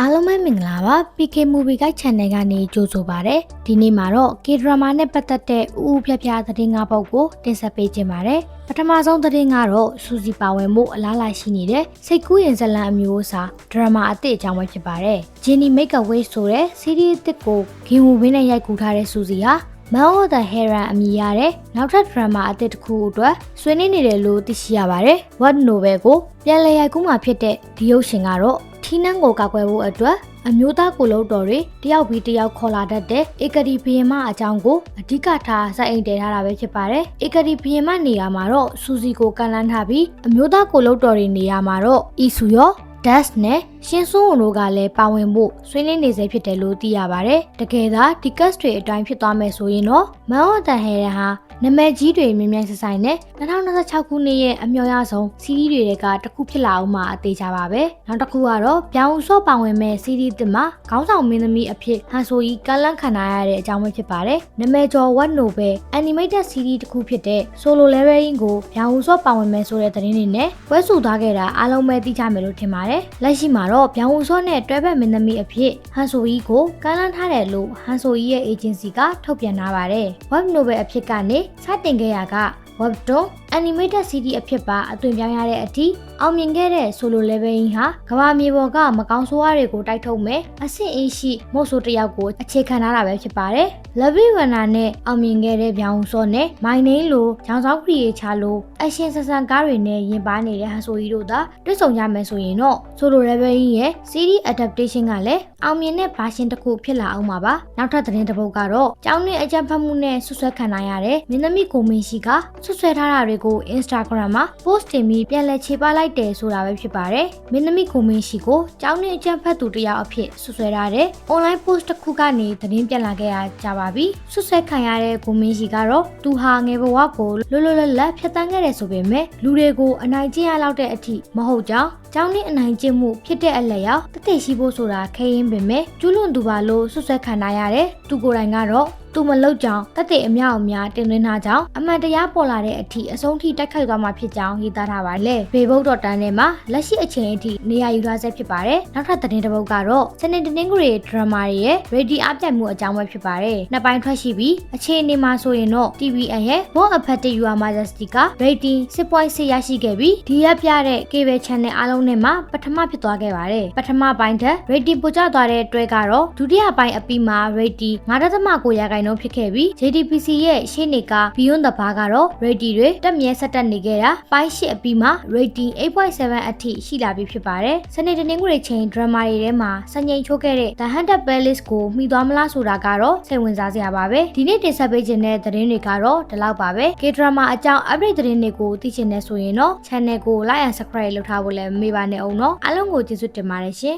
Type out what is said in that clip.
အားလုံးပဲမင်္ဂလာပါ PK Movie Guide Channel ကနေကြိုဆိုပါရစေဒီနေ့မှာတော့ K drama နဲ့ပတ်သက်တဲ့ဥဥပြပြသတင်း၅ပုဒ်ကိုတင်ဆက်ပေးခြင်းပါတယ်ပထမဆုံးသတင်းကတော့စူစီပါဝင်မှုအလားအလာရှိနေတဲ့စိတ်ကူးရင်ဇလန်အမျိုးအစားဒရမာအသစ်အကြောင်းပဲဖြစ်ပါတယ်ဂျင်းနီမိတ်ကဝေးဆိုတဲ့စီးရီးအသစ်ကိုဂင်ဝူဘင်းနဲ့ရိုက်ကူးထားတဲ့စူစီဟာ Man of the Heron အမည်ရတဲ့နောက်ထပ် drama အသစ်တစ်ခုအတွက်ဆွေးနွေးနေတယ်လို့သိရှိရပါတယ်။ What Novel ကိုပြန်လည်ရိုက်ကူးမှာဖြစ်တဲ့ဒီရုပ်ရှင်ကတော့ ထီနန်းကိုကောက်ွယ်ဖို့အတွက်အမျိုးသားကိုလုံးတော်တွေတယောက်ပြီးတယောက်ခေါ်လာတတ်တဲ့ဧကတိဘရင်မအကြောင်းကိုအဓိကထားစိုက်အိမ်တည်ထားတာပဲဖြစ်ပါတယ်။ဧကတိဘရင်မနေရာမှာတော့စူစီကိုကန်လန်းထားပြီးအမျိုးသားကိုလုံးတော်တွေနေရာမှာတော့အီဆူရော Das နဲ့ရှင်စိုးဝန်တို့ကလည်းပါဝင်ဖို့ဆွေးနွေးနေစေဖြစ်တယ်လို့သိရပါတယ်။တကယ်သာဒီ cast တွေအတိုင်းဖြစ်သွားမယ်ဆိုရင်တော့ Man of the Heron ဟာနာ မည်ကြီးတွေမြင်မြန်ဆိုင်ဆိုင်နဲ့2026ခုနှစ်ရဲ့အမျှော်ရဆုံးစီးရီးတွေကတစ်ခုဖြစ်လာအောင်မှအသေးချပါပဲ။နောက်တစ်ခုကတော့ပြောင်းစော့ပါဝင်မဲ့စီးရီးတစ်မှာခေါင်းဆောင်မင်းသမီးအဖြစ်ဟန်ဆိုကြီးကလန့်ခံရတဲ့အကြောင်းပဲဖြစ်ပါတယ်။နာမည်ကျော် What Novel Animated Series တစ်ခုဖြစ်တဲ့ Solo Leveling ကိုပြောင်းစော့ပါဝင်မဲ့ဆိုတဲ့သတင်းတွေနဲ့ပွဲစုသွားခဲ့တာအားလုံးပဲသိကြမယ်လို့ထင်ပါတယ်။လက်ရှိမှာတော့ပြောင်းစော့နဲ့တွဲဘက်မင်းသမီးအဖြစ်ဟန်ဆိုကြီးကိုကလန့်ထားတယ်လို့ဟန်ဆိုကြီးရဲ့ agency ကထုတ်ပြန်ထားပါတယ်။ What Novel အဖြစ်ကနေစတင်ခဲ့ရာက Webtoon Animated Series အဖြစ်ပါအသွင်ပြောင်းရတဲ့အထိအောင်မြင်ခဲ့တဲ့ Solo Leveling ဟာကမ္ဘာမြေပေါ်ကမကောင်းဆိုးဝါးတွေကိုတိုက်ထုတ်မယ်အဆင့်အင်းရှိမို့ဆိုတယောက်ကိုအခြေခံထားတာပဲဖြစ်ပါတယ်။ Lovey Runner နဲ့အောင်မြင်ခဲ့တဲ့ပြောင်းစောနဲ့ My Name လိုကျောင်းဆောင်ခရီးချလိုအရှင်ဆန်ဆန်ကားတွေနဲ့ရင်ပါနေတဲ့ဟန်ဆိုကြီးတို့သာတွေ့ဆုံကြမယ်ဆိုရင်တော့ Solo Leveling ရဲ့ Series Adaptation ကလည်းအောင်မြင်တဲ့ version တစ်ခုဖြစ်လာအောင်ပါပါ။နောက်ထပ်သတင်းတစ်ပုဒ်ကတော့ကျောင်းနဲ့အကြမ်းဖက်မှုနဲ့ဆွဆွဲခံရတဲ့မင်းသမီးကိုမင်းရှိကဆွဆွဲထားတာတွေကို Instagram မှာ post တင်ပြီးပြန်လည်ခြေပလိုက်တယ်ဆိုတာပဲဖြစ်ပါတယ်။မင်းသမီးကိုမင်းရှိကိုကျောင်းနဲ့အကြမ်းဖက်သူတစ်ယောက်အဖြစ်ဆွဆွဲထားတဲ့ online post တစ်ခုကနေသတင်းပြန်လာခဲ့ရကြပါပြီ။ဆွဆွဲခံရတဲ့ကိုမင်းရှိကတော့သူဟာငယ်ဘဝကိုလွတ်လွတ်လပ်လပ်ဖြတ်တန်းခဲ့တယ်ဆိုပေမဲ့လူတွေကိုအနိုင်ကျင့်ရလောက်တဲ့အထိမဟုတ်ကြောင်း ကျောင်းနဲ့အနိုင်ကျင့်မှုဖြစ်တဲ့အလျောက်တသက်ရှိဖို့ဆိုတာခဲရင်ပင်မဲ့ကျူးလွန်သူပါလို့ဆွဆွဲခံရတဲ့သူကိုယ်တိုင်ကတော့သူမလောက်ကြောင်တက်တဲ့အမြောက်အများတင်သွင်းထားကြောင်းအမှန်တရားပေါ်လာတဲ့အထိအဆုံးထိတိုက်ခိုက်သွားမှာဖြစ်ကြောင်းရေးသားထားပါလေဖေဘုတ်တော်တန်းထဲမှာလက်ရှိအချိန်အထိနေရာယူထားဆဲဖြစ်ပါတယ်နောက်ထပ်သတင်းတစ်ပုဒ်ကတော့စနေတနင်္ဂနွေဒရမာတွေရဲ့ရေဒီအပြိုင်မှုအကြောင်းပဲဖြစ်ပါတယ်နှစ်ပိုင်းထွက်ရှိပြီးအခြေအနေမှာဆိုရင်တော့ TVN ရဲ့ More Effective Your Majesty က rating 6.6ရရှိခဲ့ပြီးဒီရက်ပြတဲ့ cable channel အားလုံးနဲ့မှာပထမဖြစ်သွားခဲ့ပါတယ်ပထမပိုင်းထက် rating ပိုကျသွားတဲ့အတွက်ကတော့ဒုတိယပိုင်းအပြီးမှာ rating 9.9ရာခိုင်နှုန်းဖြစ်ခဲ့ပြီး JDPC ရဲ့ရှေ့နေက Beyond the Bar ကတော့ rating တွေတက်မြဲဆက်တက်နေခဲ့တာပိုင်း8အပြီးမှာ rating 8.7အထိရှိလာပြီဖြစ်ပါတယ်စနေတနင်္ဂနွေချိန် drama တွေထဲမှာစညင်ချိုးခဲ့တဲ့ The Hunter Palace ကိုမိသွားမလားဆိုတာကတော့စိတ်ဝင်စားစရာပါပဲဒီနေ့တင်ဆက်ပေးခြင်းတဲ့သတင်းတွေကတော့ဒီလောက်ပါပဲ K-drama အကြောင်း update သတင်းတွေကိုသိချင်နေဆိုရင်တော့ channel ကို like and subscribe လုပ်ထားဖို့လည်းမမေ့ပါနဲ့အောင်နော်အားလုံးကိုကျေးဇူးတင်ပါတယ်ရှင်